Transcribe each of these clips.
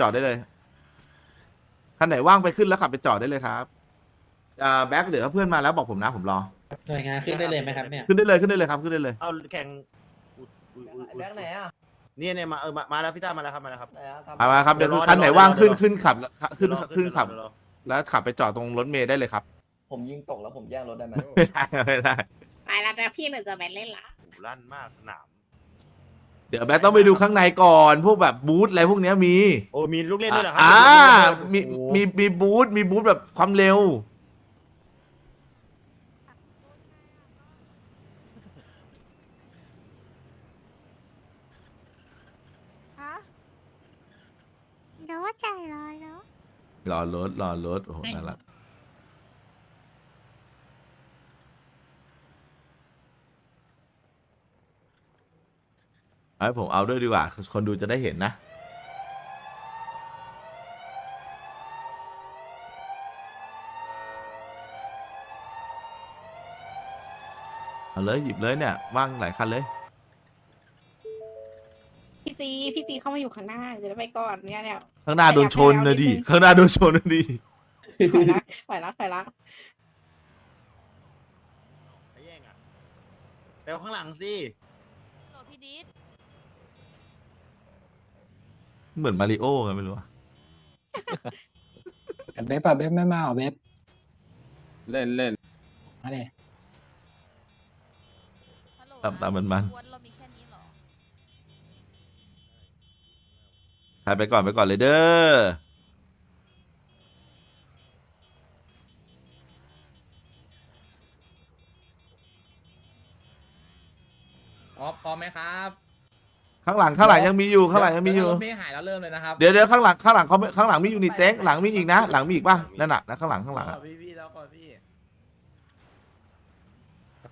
จอดได้เลยคันไหนว่างไปขึ้นแล้วขับไปจอดได้เลยครับอ่าแบ็คเดี๋ยวถ้าเพื่อนมาแล้วบอกผมนะผมรอ หน่วยงานขึ้นได้เลยไหมครับเนี่ย ขึ้นได้เลยขึ้นได้เลยครับขึ้นได้เลย เอาแข่งอุ๊ยอุ๊ยอุ๊ยอุ๊ยแบ็คไหนอะเนี่ยเนี่ยมาเออมามาแล้วพี่ต้ามาแล้วครับมาแล้วครับไหนอะทำเอามาครับเดี๋ยวเดี๋ยวรอคันไหนเดี๋ยวรอว่างขึ้นเดี๋ยวรอขึ้นขับขึ้นเดี๋ยวรอขึ้นขับ เดี๋ยวรอแล้วขับไปจอดตรงรถเมล์ได้เลยครับผมยิงตกแล้วผมแย่งรถได้ไหมไม่ได้ไม่ได้ไปแล้วนะพี่หนูจะไปเล่นละ โอ้โหลั่นมากสนาม เดี๋ยวแบ็คต้องไปดูข้างในก่อนพวกแบบบูธอะไรพวกเนี้ยมีโอ้มีลูกเล่นด้วยเหรอครัอ่ามีมีลูกเล่นด้วยมีมีบูธมีบูธแบบความเร็ว ฮะรถจะรอรถรอรถรอรถโอ้โหน่ารัก เอาให้ผมเอาด้วยดีกว่า คนดูจะได้เห็นนะ เอาเลยหยิบเลยเนี่ย ว่างหลายคันเลย พี่จี พี่จีเข้ามาอยู่ข้างหน้าจะได้ไปก่อนเนี่ยเนี่ย ข้างหน้าโดนชนนะดิขยับไปแล้วนิดนึงข้างหน้าโดนชนนะดิ ถอยละถอยละถอยละไปแย่งอะไปเอาข้างหลังสิ โหลดพี่ดิส เหมือนมาริโอไงไม่รู้อะเบบอะเบบไม่มาเหรอเบบเล่นเล่นมาเลยฮัลโหลตามตามมันมันกวนเรามีแค่นี้เหรอใครไปก่อนไปก่อนเลยเด้ออ๋อพร้อมไหมครับ ข้างหลังข้างหลังยังมีอยู่ข้างหลังยังมีอยู่ เดี๋วรถเมย์หายแล้วเริ่มเลยนะครับเดี๋ยวเดี๋ยวข้างหลังข้างหลังเขาไม่ข้างหลังมีอยู่นี่เต็งหลังมีอีกนะ หลังมีอีกป่ะนั่นน่ะนะข้างหลังข้างหลังอะพี่พี่แล้วก่อนพี่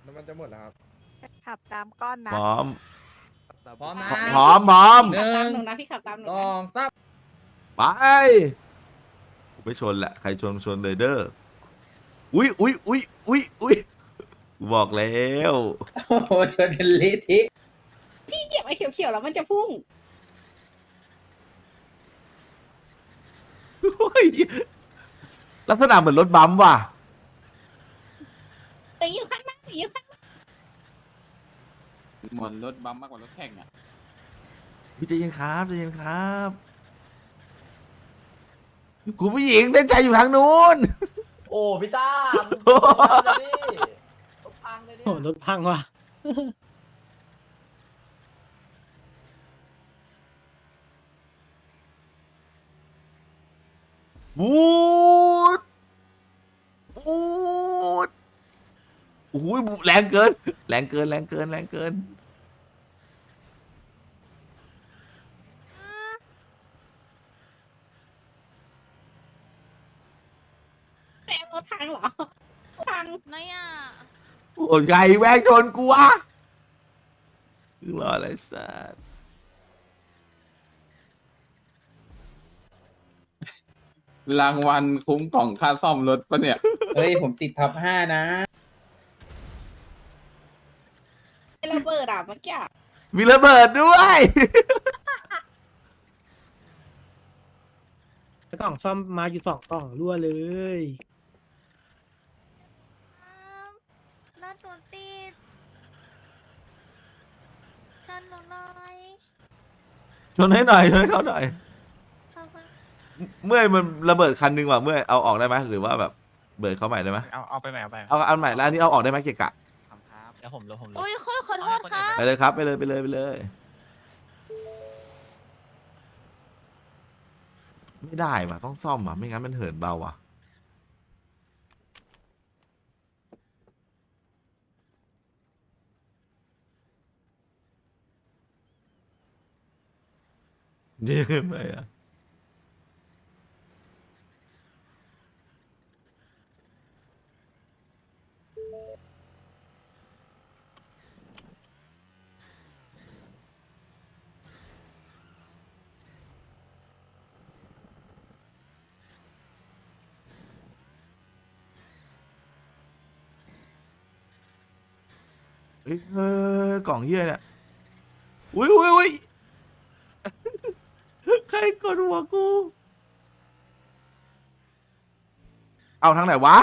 น้ำมันจะหมดแล้วครับ ขับตามก้อนนะ พร้อมพร้อมนะพร้อมพร้อมหนึ่ขับตามงหนูนะพี่ขับตามหนูสนะองสามไปผมไม่ชนแหละ ใครชนชนเลยเด้อ อุ้ยอุ้ยอุ้ยอุ้ยอุ้ยบอกแล้ว โอ้โหชนกันเละเทะ พี่เหยียบไอ้เขียวๆแล้วมันจะพุ่ง โอ้ยลักษณะเหมือนรถบัมป์ว่ะแต่อยู่ข้างหน้าอยู่ข้างหน้าหมดรถบัมมากกว่ารถแข่งอะพี่ใจเย็นครับใจเย็นครับคุณผู้หญิงเต้นใจอยู่ทางนู้น โอ้พี่ต้ามึงทำเลยพี่รถพังเลยเนี่ย โอ้รถพังว่ะ บูดบูดโอ้ยบูดแรงเกิน แรงเกิน แรงเกิน แรงเกิน แม่งรถพังเหรอพังนายอะโอ้ยไงแวงชนกูวะรออะไรสัต รางวัลคุ้มกล่องค่าซ่อมรถปะเนี่ย เฮ้ย ผมติดพับห้านะ ไอ้ระเบิดอะเมื่อกี้อะมีระเบิดด้วย แล้วกล่องซ่อมมาอยู่สองกล่องรั่วเลย รถหนูติดชันหนูหน่อย ชนให้หน่อยชนให้เขาหน่อยขอบคุณ เมื่อยมันระเบิดคันหนึงว่ะเมื่อยเอาออกได้ไหมหรือว่าแบบเบิดเขาใหม่ได้ไหมเอาเอาไปใหม่เอาไปเอาอันใหม่แล้วอันนี้เอาออกได้ไหมเกะกะครับครับเดี๋ยวผมลงผมลงอุ้ยขอขอโทษครับ ไปเลยครับไปเลยไปเลยไปเลยไม่ได้ว่ะต้องซ่อมว่ะไม่งั้นมันเหินเบาว่ะเยี่ยมไปอะ เอ้ยเฮ้ยกล่องเฮียเนี่ยอุ้ยอุ้ยอุ้ยใครกดหัวกู เอาทางไหนวะ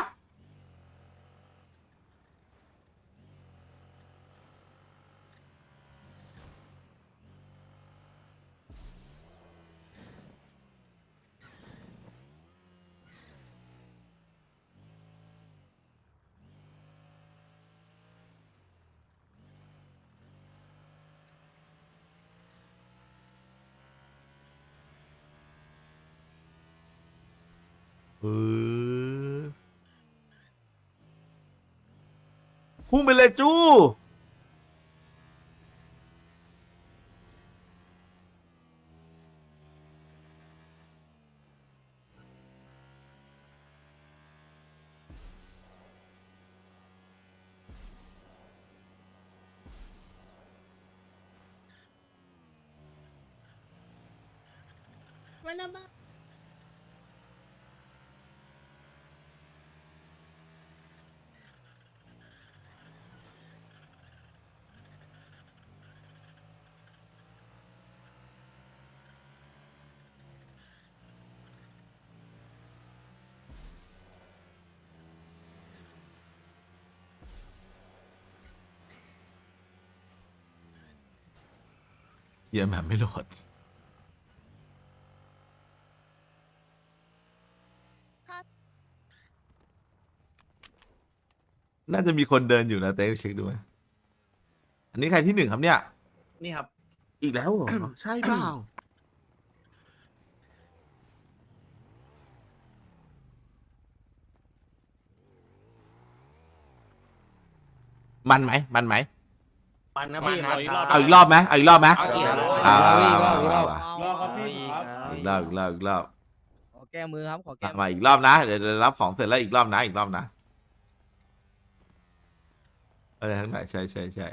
เออพุ่งไปเลยจู้วันละบ้า เยี่ยมแบบไม่โหลด ครับ น่าจะมีคนเดินอยู่นะเต้เช็คดูไหมอันนี้ใครที่หนึ่งครับเนี่ย นี่ครับ อีกแล้วเหรอ ใช่เปล่า มันไหม มันไหม มันนะพี่มันครับ เอาอีกรอบไหมเอาอีกรอบไหมเอาอีกรอบอ่าเอาอีกรอบอีกรอบรอครับพี่ครับอีกรอบอีกรอบอีกรอบขอแก้มือครับขอแก้อะมาอีกรอบนะเดี๋ยวเดี๋ยวรับของเสร็จแล้วอีกรอบนะอีกรอบนะเออทั้งไหนใช่ใช่ใช่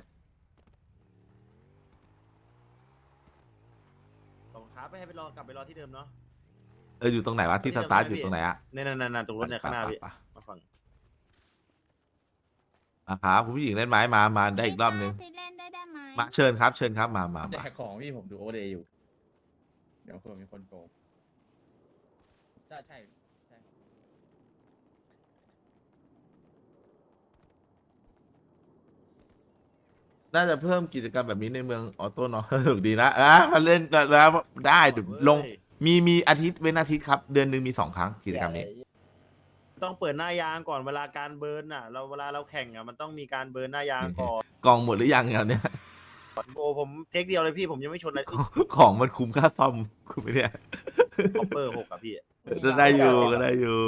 ส่งครับไปให้ไปรอกลับไปรอที่เดิมเนาะเอออยู่ตรงไหนวะที่สตาร์ทอยู่ตรงไหนอะในนั่นนั่นตรงรถเนี่ยข้างหน้าพี่ ไปไปไป มาฟัง อะครับคุณผู้หญิงเล่นไม้มามาได้อีกรอบนึงที่เล่นได้ได้ไหมมาเชิญครับ เชิญครับมามาแจมา กของพี่ผมดูโอเดย์อยู่ เดี๋ยวเผื่อมีคนโกงใช่ใช่ใช่น่าจะเพิ่มกิจกรรมแบบนี้ในเมืองออโต้เนาะสนุกดีนะอะมาเล่นแล้วได้เดี๋ยวลงมีมีอาทิตย์เว้นอาทิตย์ครับ เดือนหนึ่งมีสองครั้งกิจกรรมนี้ ต้องเปิดหน้ายางก่อนเวลาการเบิร์นอะ เราเวลาเราแข่งอะมันต้องมีการเบิร์นหน้ายางก่อนกองหมดหรือยังเนี่ย โอ้ผมเทคเดียวเลยพี่ผมยังไม่ชนเลยของมันคุ้มค่าซ่อมคุณไม่เนี่ยคอปเปอร์หกอะพี่ก็ได้อยู่ก็ได้อยู่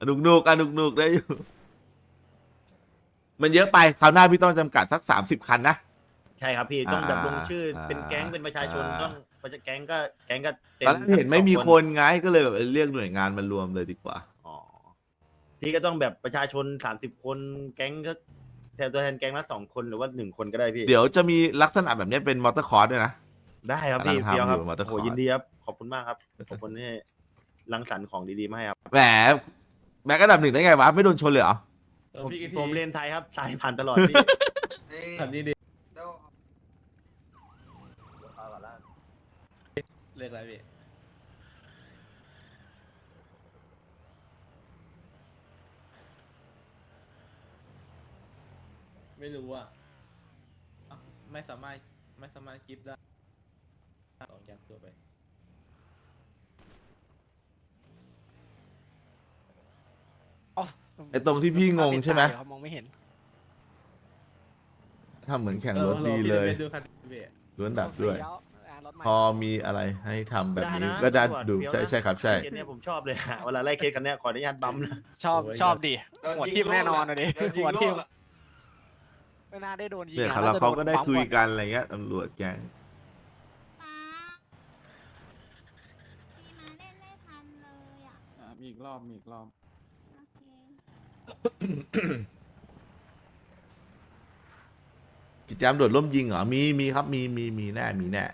อนุกนุกอนุกนุกได้อยู่ มันเยอะไปคราวหน้าพี่ต้องจำกัดสักสามสิบคันนะ ใช่ครับพี่ต้องแบบลงชื่ออ่าเป็นแก๊งเป็นประชาชนอ่าต้องประชาแก๊งก็แก๊งก็เต็ตอนนั้นเห็นไม่มีคนไงก็เลยแบบเรียกหน่วยงานมารวมเลยดีกว่า อ๋อพี่ก็ต้องแบบประชาชนสามสิบคนแก๊งก็แทนตัวแทนแก๊งละสองคนหรือว่าหนึ่งคนก็ได้พี่ เดี๋ยวจะมีลักษณะแบบนี้เป็นมอเตอร์คอร์สด้วยนะ ได้ครับพี่กำลังทำเฟี้ยวครับอยู่ Motor โอ้ Court ยินดีครับ ขอบคุณมากครับ ขอบคุณที่รังสรรค์ของดีๆมาให้ครับ แหมแม็กอันดับหนึ่งได้ไงวะ ไม่โดนชนเลยเหรอเออผมพี่กี่ทีผมเรียนไทยครับสายผ่านตลอดพี่ทำดีดีเอาก่อนแล้วเรียกอะไรพี่ ไม่รู้อะเอ้าไม่สามารถไม่สามารถกิฟต์ได้สองอย่างตัวไป ไอตรงที่พี่งงใช่ไหมมองไม่เห็นทำเหมือนแข่งออรถดีพี่เลยไปดูคันพี่ล้วนดับด้วยพอมีอะไรให้ทำแบบนี้ได้นะก็ได้ตำรวจดูเฟี้ยวใช่นะใช่ครับใช่ เคสเนี้ยผมชอบเลยฮะเวลาไล่เคสคันเนี้ยขออนุญาตบัมป์นะชอบโอ้ยชอบดิโดนหัวยิงทิ่มแน่นอนโลกอะดิโดนยิงหัวทิ่มโลกอะ ไม่น่าได้โดนยิงเนี่ยอะครับแล้วน่จะเขาก็ได้โปั๊มคุยก่อนกันอะไรเงี้ยตำรวจแก๊งป้าพี่มาเล่นไม่ทันเลยอะ อะมีอีกรอบมีอีกรอบ โอเคกิจกรรมโดดร่มยิงเหรอ มีมีครับ มีมีมีแน่ มีแน่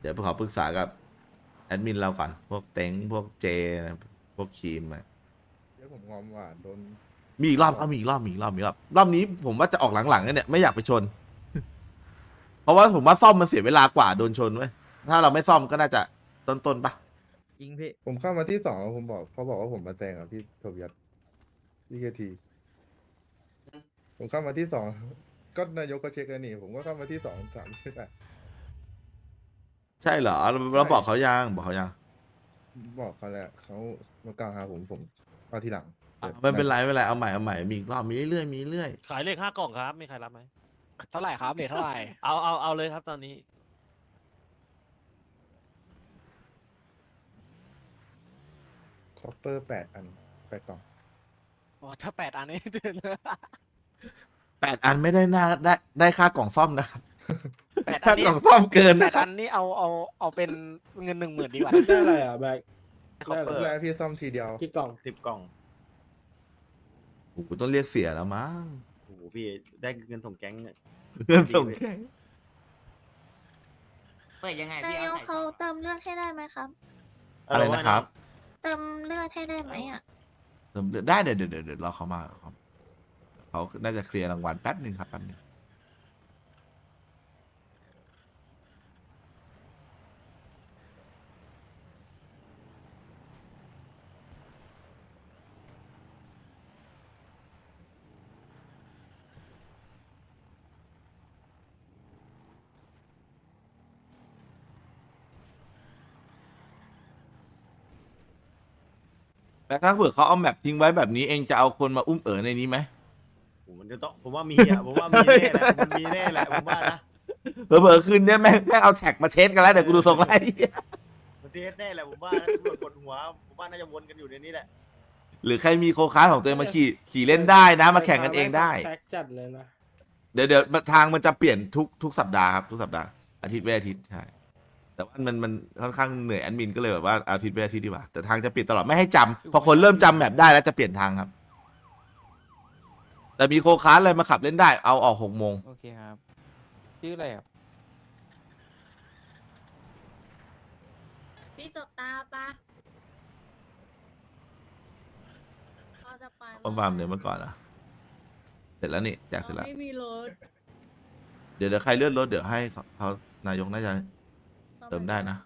เดี๋ยวไปขอปรึกษากับแอดมินเราก่อน พวกเต็งพวกเจนะพวกครีมอะ เดี๋ยวผมงอมว่าโดน มีอีกรอบเอามีอีกรอบมีอีกรอบมีอีกรอบรอบนี้ผมว่าจะออกหลังๆนะเนี่ยไม่อยากไปชน เพราะว่าผมว่าซ่อมมันเสียเวลากว่าโดนชนเว้ยถ้าเราไม่ซ่อมก็น่าจะต้นๆปะจริงพี่ผมเข้ามาที่สองแล้วผมบอกเขาบอกว่าผมมาแซงอะพี่โทบิยัสพี่เคทีผมเข้ามาที่สองก็นายกก็เช็คแล้วนี่ผมก็เข้ามาที่สองสามใช่ไหมใช่เหรอเราเราบอกเขายังบอกเขายังบอกเขาแล้วเขามากล่าวหาผมผมเอาทีหลัง อะไม่เป็นไรไม่เป็นไรเอาใหม่เอาใหม่มีอีกรอบมีเรื่อยๆมีเรื่อยขายเลขห้ากล่องครับมีใครรับไหมเท่าไหร่ครับเนี่ยเท่าไหร่เอาเอาเอาเลยครับตอนนี้ คอปเปอร์แปดอันแปดกล่องโอ้ถ้าแปดอันนี้แปดอันไม่ได้น่าได้ได้ค่ากล่องซ่อมนะครับแปดอัค่านนี้กล่องซ่อมเกินแปนะดครัอับนนี้เอาเอาเอาเป็นเงินหนึ่งหมื่นดีกว่าได้อะไรอะแบก คอปเปอร์แล้วพี่ซ่อมทีเดียวกี่กล่องสิบกล่อง โอ้โหต้องเรียกเสียแล้วมั้งโอ้โหพี่ได้เงินส่งแก๊งเนี่ยเรื่องส่งแค่เปิดยังไงนาพี่ยเอากใส่เขาเติมเลือดให้ได้ไหมครับ อะไรนะครับ เติมเลือดให้ได้ไหมอะเติมเดือนได้เดี๋ยวเดี๋ยวเดี๋ยวเดี๋ยวรอเขามาครับเขาน่าจะเคลียร์รางวัลแป๊บหนึ่งครับแป๊บหนึ่ง แต่ถ้าเผื่อเขาเอาแมปทิ้งไว้แบบนี้เองจะเอาคนมาอุ้มเอ๋อในนี้ไหมผมมันจะต้องผมว่ามีอะผมว่ามีแน่แหละมันมีแน่แหละผมว่านะเผลอๆคืนเนี้ยแม่งแม่งเอาแท็กมาเทสกันแล้วเดี๋ยวกูดูทรงไล่มันเทสแน่แหละผมว่านะตำรวจกดหัวผมว่าน่าจะวนกันอยู่ในนี้แหละหรือใครมีโคคาร์ของตัวเองมาขี่ขี่เล่นได้นะ มาแข่งกันเองได้ แท็กจัดเลยนะ เดี๋ยวเดี๋ยวทางมันจะเปลี่ยนทุกทุกสัปดาห์ครับทุกสัปดาห์อาทิตย์เว้นอาทิตย์ใช่ แต่ว่ามันมันค่อนข้างเหนื่อยแอดมินก็เลยแบบว่าเอาอาทิตย์เว้นอาทิตย์ดีกว่า แต่ทางจะปิดตลอดไม่ให้จำพอคนเริ่มจำแบบได้แล้วจะเปลี่ยนทางครับ แต่มีโคคาร์อะไรมาขับเล่นได้เอาออกหกโมงโอเคครับ ชื่ออะไรครับ พี่สบตาปะเขาจะไปปอมๆเดี๋ยวเมื่อก่อนอะเสร็จแล้วนี่แจกเสร็จแล้ว ไม่มีรถ เดี๋ยวเดี๋ยวใครเลื่อนรถเดี๋ยวให้เขาเขานายกน่าจะ เติมได้นะ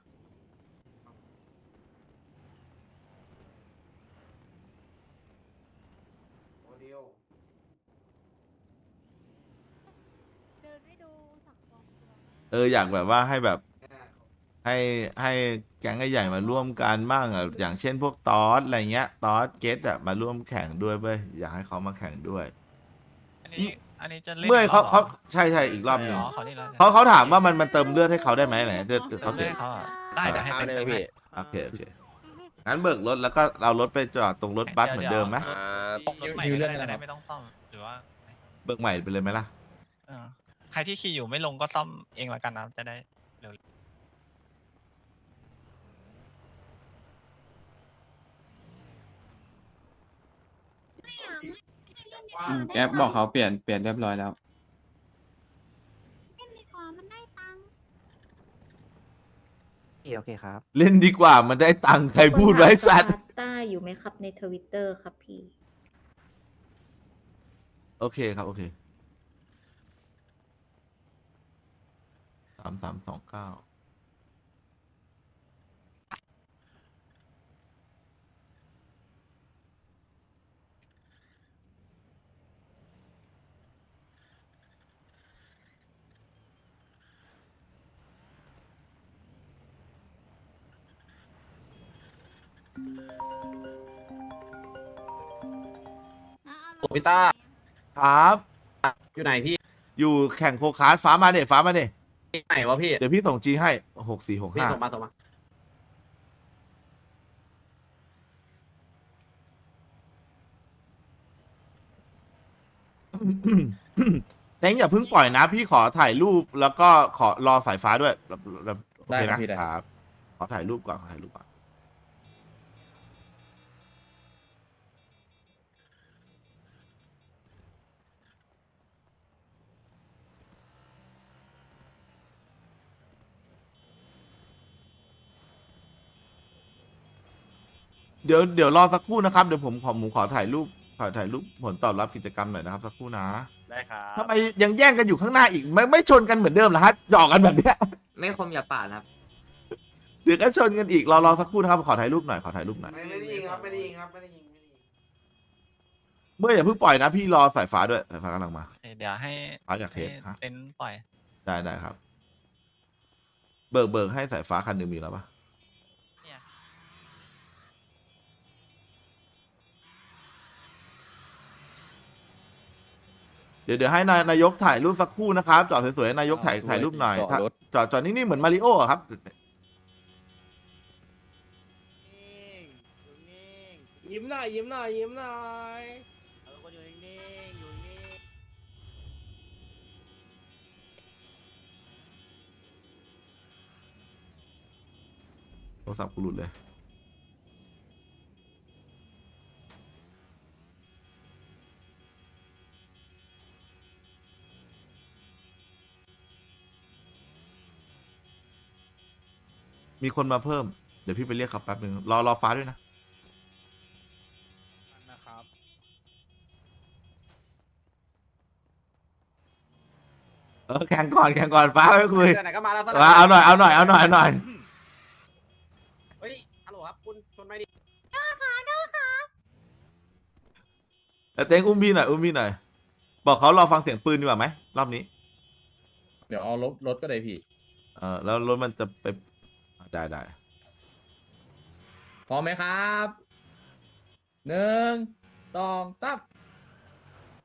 เดินไม่ดูสังคมเอออยากแบบว่าให้แบบให้ให้แก๊งใหญ่ๆมาร่วมกันบ้างอะอย่างเช่นพวกตอสอะไรเงี้ยตอสเกตอะมาร่วมแข่งด้วยเว้ยอยากให้เขามาแข่งด้วย อันนี้ อันนี้จะเล่นเมื่อเขากรเขาใช่ใช่อีกรอบหนึ่งอ๋อเขานี่แล้วเขาเขาถามว่ามันมันเติมเลือดให้เขาได้ไหมไหนเลือดเขาเขาเสีเล่ยนเขาอะได้เดี๋ยวให้เป็นให้โอเคโอเคงั้นเบิกรถแล้วก็เอารถไปจอดตรงรถบัสเหมือนเดิมไหมรถใหม่ก็ได้จะได้ไม่ต้องซ่อมหรือว่าเบิกใหม่ไปเลยไหมล่ะ เออใครที่ขี่อยู่ไม่ลงก็ซ่อมเองละกันนะจะได้เร็ว แอปบอกเขาเปลี่ยนเปลี่ยนเรียบร้อยแล้วโอเคครับ เล่นดีกว่ามันได้ตังค์ใครพูดไว้สัตว์ ต้าอยู่ไหมครับในทวิตเตอร์ครับพี่ โอเคครับ โอเคสามสามสองเก้า ครับ อยู่ไหนพี่อยู่แข่งโคคาร์ดฟ้ามาเด็ฟ้ามาเด็ไหนวะพี่ เดี๋ยวพี่ส่งจีให้หกสี่หกพี่ห้าส่งมาส่งมา เต็งอย่าเพิ่งปล่อยนะ พี่ขอถ่ายรูปแล้วก็ขอรอสายฟ้าด้วยโอเคนะครับ ขอถ่ายรูปก่อนขอถ่ายรูปก่อน เดี๋ยวเดี๋ยวรอสักครู่นะครับเดี๋ยวผมขอผมขอถ่ายรูปขอถ่ายรูปผลตอบรับกิจกรรมหน่อยนะครับสักครู่นะได้ครับทำไมยังแย่งกันอยู่ข้างหน้าอีกไม่ไม่ชนกันเหมือนเดิมเหรอฮะหยอกกันแบบเนี้ยไม่คมอย่าปาดนะครับ เดี๋ยวก็ชนกันอีกรอรอสักครู่นะครับขอถ่ายรูปหน่อยขอถ่ายรูปหน่อยไม่ไม่ได้ยิงครับไม่ได้ยิงครับไม่ได้ยิงไม่ได้ยิงเมื่ออย่าเพิ่งปล่อยนะพี่รอสายฟ้าด้วยสายฟ้ากำลังมาเดี๋ยวให้ฟ้าอยากเทให้สฮะเต็นท์ปล่อย ได้ได้ครับ เบิกเบิกให้สายฟ้าคันหนึ่งมีแล้วปะ เนี่ย เดี๋ยวเดี๋ยวให้นายนายกถ่ายรูปสักครู่นะครับ จอดสวยๆให้นายกถ่ายถ่ายรูปหน่อยถ้าจอดจอดนิ่งๆเหมือนมาริโออะครับยิ้มหน่อยยิ้มหน่อยยิ้มหน่อยโทรศัพท์กูหลุดเลย มีคนมาเพิ่ม เดี๋ยวพี่ไปเรียกเขาแป๊บหนึ่งรอรอฟ้าด้วยนะ นะครับ เออแข่งก่อนแข่งก่อนฟ้าไม่คุยไหนก็มาแล้วฟ้าเอาหน่อยเอาหน่อยเอาหน่อยเอาหน่อย เฮ้ยฮัลโหลครับคุณชนไม่ดิแต่เต้งอุ้มพี่หน่อยอุ้มพี่หน่อย บอกเขารอฟังเสียงปืนดีกว่าไหมรอบนี้ เดี๋ยวเอารถรถก็ได้พี่ เออแล้วรถมันจะไป ได้ได้พร้อมไหมครับหนึ่งสองสาม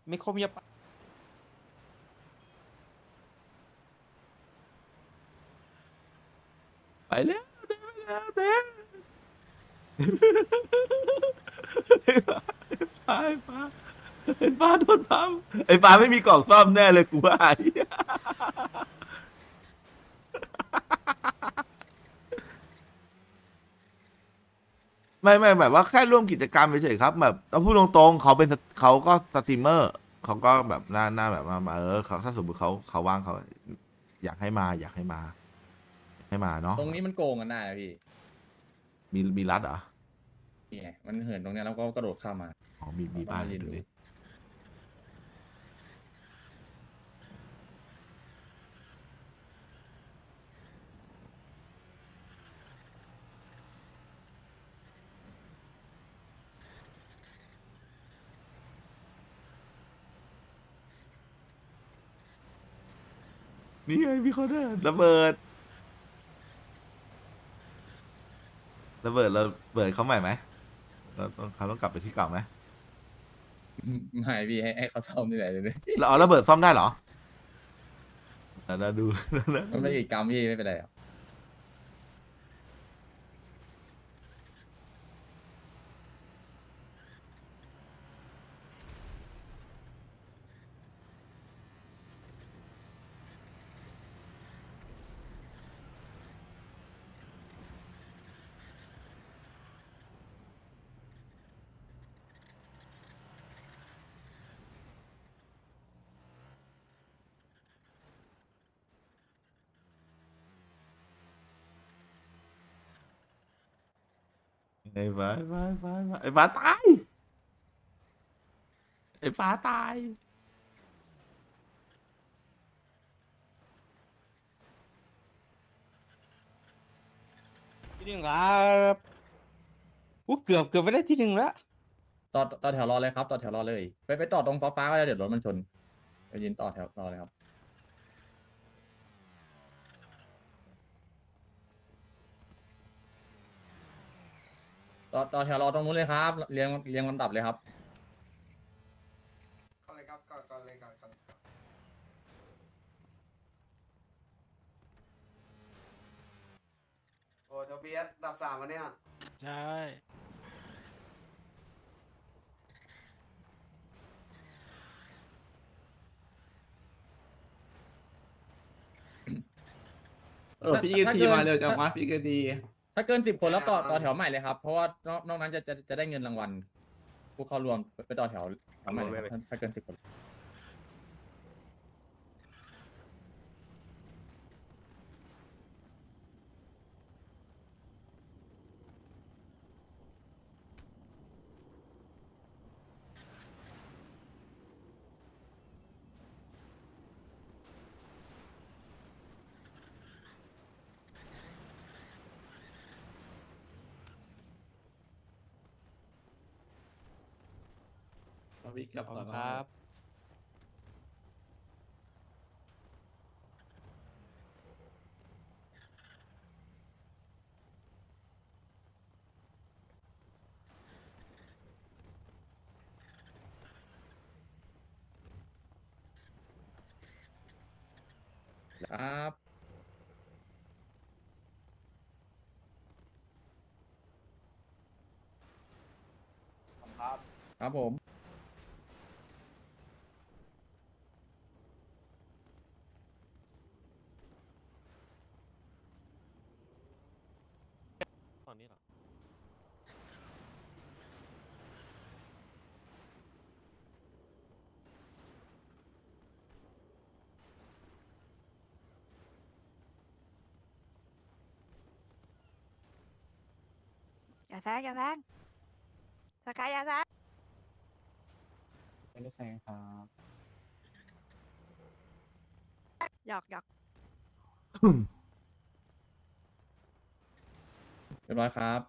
ไม่คมอย่าปะไปแล้วเต้ไปแล้วเต้ไอ้ฟ้าไอ้ฟ้าโดนปั๊มไอ้ฟ้าไม่มีกล่องซ่อมแน่เลยกูว่า ไอ้เหี้ยไม่ไม่แบบว่าแค่ร่วมกิจกรรมเฉยๆครับ แบบเอาพูดตรงๆเขาเป็นสเขาก็สตรีมเมอร์เขาก็แบบน่าน่าแบบมามาเออเขาถ้าสมมติเขาเขาว่างเขาอยากให้มาอยากให้มา ให้มาเนาะตรงนี้มันโกงกันได้นะพี่มีมีรัดเหรอนี่ไงมันเหินตรงเนี้ยแล้วก็กระโดดข้ามมา อ๋อมีมีบ้านเอามาเรียนดูดู นี่ไงพี่เขาเดินระเบิดระเบิดเราเบิดเขาใหม่ไหมเราต้องเขาต้องกลับไปที่เก่าไหมไม่พี่ให้ให้เขาซ่อมนี่แหละเลยเราเอาระเบิดซ่อมได้เหรอน่าน่าดูน่ามันไม่อีกกรรมพี่ไม่เป็นไรหรอก ไอ้ฟ้าไอ้ฟ้าไอ้ฟ้าไอ้ฟ้าตาย ไอ้ฟ้าตาย ที่หนึ่งครับอู้เกือบเกือบไปได้ที่หนึ่งแล้วต่อต่อแถวรอเลยครับ ต่อแถวรอเลย ไปไปต่อตรงฟ้าฟ้าๆก็ได้เดี๋ยวรถมันชนไปยืนต่อแถวรอเลยครับ ต่อต่อแถวรอตรงนู้นเลยครับ เรียงเรียงลำดับเลยครับ ก่อนเลยครับก่อนก่อนเลยก่อนก่อนโอ้โทเบียสดับสามวันเนี้ยใช่ เออพี่ก็ทีมาเร็วจังวะพี่ก็ดี ถ้าเกินสิบคนแล้วต่อต่อแถวใหม่เลยครับ เพราะว่านอกนอกนั้นจะจะจะได้เงินรางวัลผู้เข้ารวมไปต่อแถวแถวใหม่เลยครับถ้าถ้าเกินสิบคน พี่กลับขอบก่คุอนณครับ ครับ ครับ ครับผม ตอนนี้เหรอ อย่าแซงอย่าแซงสกายอย่าแซงไม่ได้แซงครับหยอกหยอก เรียบร้อยครับ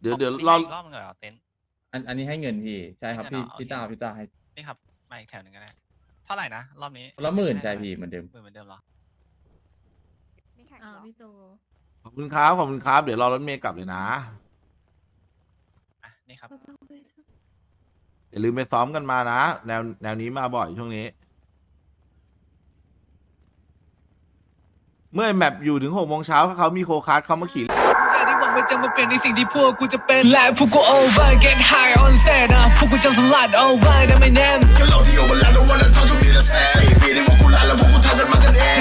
เดี๋ยวเดี๋ยวมีรอให้อีกรอบนึงเหรอเต็นท์ อันอันนี้ให้เงินพี่ ใช่ครับให้พี่เงินเหรอพี่โอเคตาพี่ตาให้นี่ครับมาอีกแถวหนึ่งก็ได้เท่าไหร่นะรอบนี้คนละหมื่นให้ใจเท่าไหร่พี่เหมือนเดิม หมื่นเหมือนเดิมเหรอนี่แข่งอ่าเหรอพี่โจขอบคุณครับขอบคุณครับเดี๋ยวรอรถเมย์กลับเลยนะอะนี่ครับ อย่าลืมไปซ้อมกันมานะ แนวแนวนี้มาบ่อยช่วงนี้ เมื่อแมปอยู่ถึงหกโมงเช้าเขามีโคคาร์ดเขามาขี่ แต่ที่หวังว่าจะมาเป็นในสิ่งที่พวกกูจะเป็นและพวกกู over get high on set นะพวกกูจะสลัด over นะไม่แน่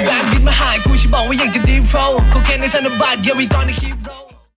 แบงค์ดินมาหากูฉันบอกว่าอยากจะ deep flow เขาแค่ในธนบัตร yeah we gonna keep